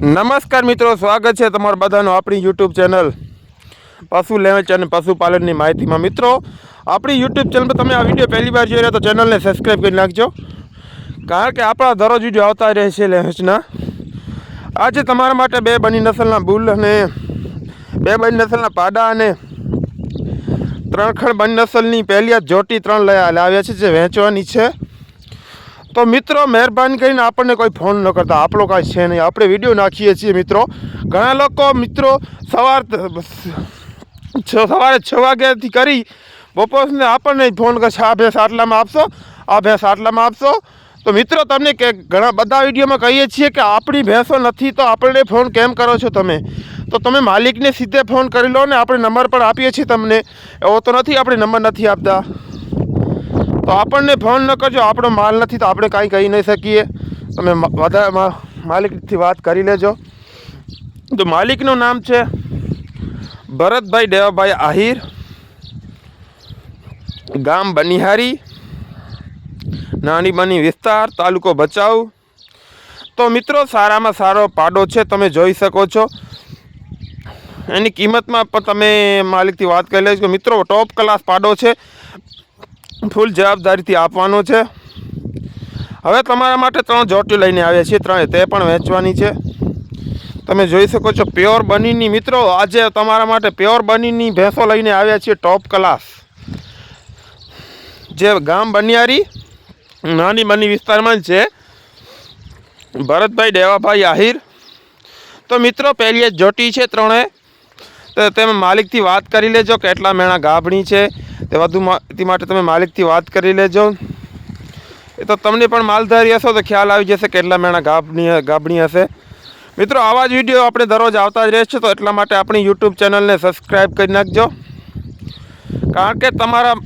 નમસ્કાર મિત્રો, સ્વાગત છે તમારા બધાનું આપણી યુટ્યુબ ચેનલ પશુ લેવેચ અને પશુપાલનની માહિતીમાં. મિત્રો, આપણી યુટ્યુબ ચેનલ પર તમે આ વીડિયો પહેલી વાર જોઈ રહ્યા તો ચેનલને સબસ્ક્રાઈબ કરી નાખજો. કારણ કે આપણા દરરોજ વીડિયો આવતા રહે છે લેવેચના આજે તમારા માટે બે બની નસલના બુલ અને બે બની નસલના પાડા અને ત્રણ ખણ બની નસલની પહેલી આ જોટી ત્રણ લઈ લાવ્યા છે, જે વેચવાની છે. તો મિત્રો, મહેરબાની કરીને આપણને કોઈ ફોન ન કરતા. આપણો કાંઈ છે નહીં. આપણે વીડિયો નાખીએ છીએ મિત્રો. ઘણા લોકો મિત્રો સવાર સવારે છ વાગ્યાથી કરી બપોરને આપણને ફોન કરશે આ ભેંસ આટલામાં આપશો? આ ભેંસ આટલામાં આપશો? તો મિત્રો, તમને કે ઘણા બધા વિડીયોમાં કહીએ છીએ કે આપણી ભેંસો નથી, તો આપણને ફોન કેમ કરો છો તમે? તો તમે માલિકને સીધે ફોન કરી લો ને આપણે નંબર પણ આપીએ છીએ તમને. એવો તો નથી, આપણે નંબર નથી આપતા. તો આપણને ફોન ન કરજો. આપણો માલ નથી તો આપણે કાંઈ કહી નહીં શકીએ. તમે વધારે માલિકથી વાત કરી લેજો. તો માલિકનું નામ છે ભરતભાઈ દેવાભાઈ આહિર. ગામ બનિહારી. નાની બની વિસ્તાર, તાલુકો ભચાઉ. તો મિત્રો, સારામાં સારો પાડો છે. તમે જોઈ શકો છો. એની કિંમતમાં પણ તમે માલિકથી વાત કરી લેજો. મિત્રો ટોપ ક્લાસ પાડો છે. ફૂલ જવાબદારીથી આપવાનો છે. હવે તમારા માટે ત્રણ જોટી લઈને આવ્યા છીએ, ત્રણે તે પણ વેચવાની છે. તમે જોઈ શકો છો, પ્યોર બનીની મિત્રો, આજે તમારા માટે પ્યોર બનીની ભેંસો લઈને આવ્યા છીએ, ટોપ ક્લાસ. જે ગામ બનિયારી, નાની બની વિસ્તારમાં છે. ભરતભાઈ દેવાભાઈ આહિર. તો મિત્રો, પહેલી જોટી છે ત્રણે. તો તમે માલિકથી વાત કરી લેજો, કેટલા મેણા ગાભણી છે. તે વધુ માહિતી માટે તમે માલિકથી વાત કરી લેજો. એ તો તમને પણ માલધારી હશો તો ખ્યાલ આવી જશે કેટલા મેણા ગાભણી ગાભણી હશે. મિત્રો, આવા જ વીડિયો આપણે દરરોજ આવતા જ રહેશે, તો એટલા માટે આપણી યુટ્યુબ ચેનલને સબસ્ક્રાઈબ કરી નાખજો. કારણ કે તમારા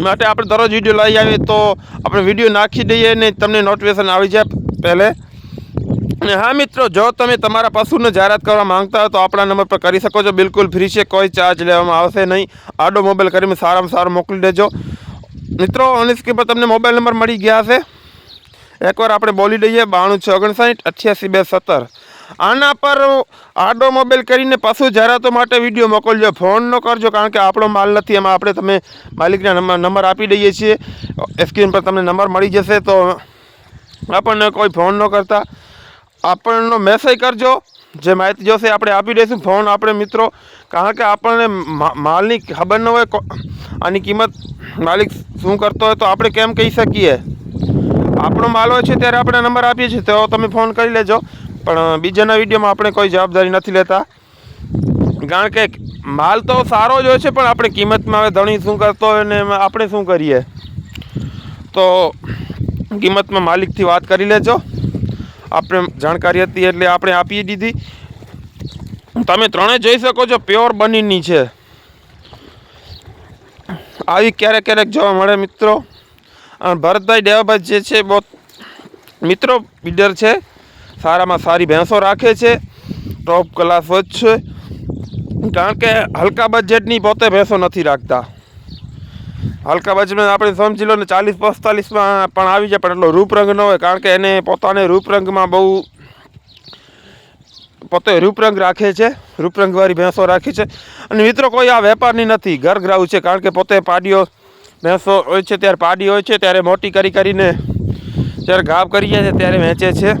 માટે આપણે દરરોજ વીડિયો લઈ આવીએ તો આપણે વીડિયો નાખી દઈએ ને તમને નોટિફિકેશન આવી જાય પહેલે. અને હા મિત્રો, જો તમે તમારા પશુને જાહેરાત કરવા માંગતા હો તો આપણા નંબર પર કરી શકો છો. બિલકુલ ફ્રી છે, કોઈ ચાર્જ લેવામાં આવશે નહીં. આડો મોબાઈલ કરીને સારામાં સારો મોકલી દેજો. મિત્રો ઓન પર તમને મોબાઈલ નંબર મળી ગયા હશે એકવાર આપણે બોલી દઈએ, બાણું છ ઓગણસાઠ અઠ્યાસી બે સત્તર. આના પર આડો મોબાઈલ કરીને પશુ જાહેરાતો માટે વીડિયો મોકલજો. ફોન ન કરજો, કારણ કે આપણો માલ નથી. એમાં આપણે તમે માલિકના નંબર આપી દઈએ છીએ. સ્ક્રીન પર તમને નંબર મળી જશે તો આપણને કોઈ ફોન ન કરતા. આપણનો મેસેજ કરજો. જે માહિતી જોશે આપણે આપી દઈશું. ફોન આપણે મિત્રો, કારણ કે આપણને માલની ખબર ન હોય આની કિંમત માલિક શું કરતો હોય તો આપણે કેમ કહી શકીએ? આપણો માલ હોય છે ત્યારે આપણે નંબર આપીએ છીએ. તો તમે ફોન કરી લેજો. પણ બીજાના વિડીયોમાં આપણે કોઈ જવાબદારી નથી લેતા. કારણ કે માલ તો સારો જ હોય છે, પણ આપણે કિંમતમાં હવે ધણી શું કરતો હોય ને આપણે શું કરીએ? તો કિંમતમાં માલિકથી વાત કરી લેજો. આપણે જાણકારી હતી એટલે આપણે આપી દીધી. તમે ત્રણેય જોઈ શકો છો, પ્યોર બનીની છે. આવી ક્યારેક ક્યારેક જોવા મળે મિત્રો. અને ભરતભાઈ દેવાભાઈ જે છે, બહુ મિત્રો બિલ્ડર છે. સારામાં સારી ભેંસો રાખે છે. ટોપ ક્લાસ વચ છે. કારણ કે હલકા બજેટની પોતે ભેંસો નથી રાખતા. હલકા બજેટમાં આપણે સમજી લો ને ચાલીસ પિસ્તાલીસમાં પણ આવી જાય, પણ એટલો રૂપરંગ ન હોય, કારણ કે એને પોતાને રૂપરંગમાં બહુ પોતે રૂપરંગ રાખે છે, રૂપરંગવાળી ભેંસો રાખી છે. અને મિત્રો, કોઈ આ વેપારની નથી ઘરગ્રાહુ છે, કારણ કે પોતે પાડીઓ, ભેંસો હોય છે, ત્યારે પાડી હોય છે, ત્યારે મોટી કરી કરીને જ્યારે ઘાવ કરીએ છે, ત્યારે વેચે છે.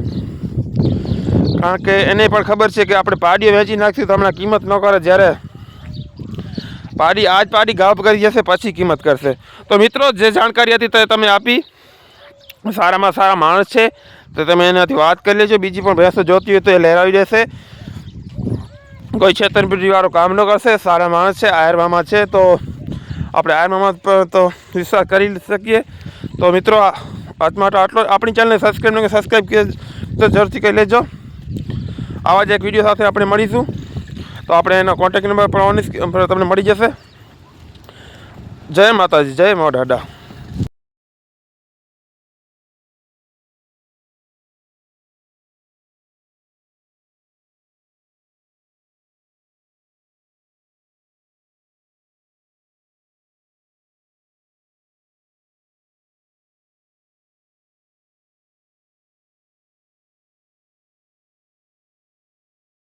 કારણ કે એને પણ ખબર છે કે આપણે પાડીઓ વેચી નાખીશું તો હમણાં કિંમત ન કરે, જ્યારે પાડી, આજ પાડી ગાભ કરી જશે, પછી કિંમત કરશે. તો મિત્રો, જે જાણકારી હતી તે તમે આપી. સારામાં સારા માણસ છે. તો તમે એનાથી વાત કરી લેજો. બીજી પણ ભેંસો જોતી હોય તો એ લહેરાવી દેશે. કોઈ છેતરપિંડીવાળું કામ ન કરશે. સારા માણસ છે આયરમામાં છે. તો આપણે આયરમામા પર તો વિશ્વાસ કરી શકીએ. તો મિત્રો, આ આજ માટે આટલો આપણી ચેનલને સબસ્ક્રાઈબ ન સબસ્ક્રાઈબ તો જરૂરથી કરી લેજો. આવા જ એક વીડિયો સાથે આપણે મળીશું. તો આપણે એનો કોન્ટેક્ટ નંબર પણ તમને મળી જશે. જય માતાજી જય મા દાદા.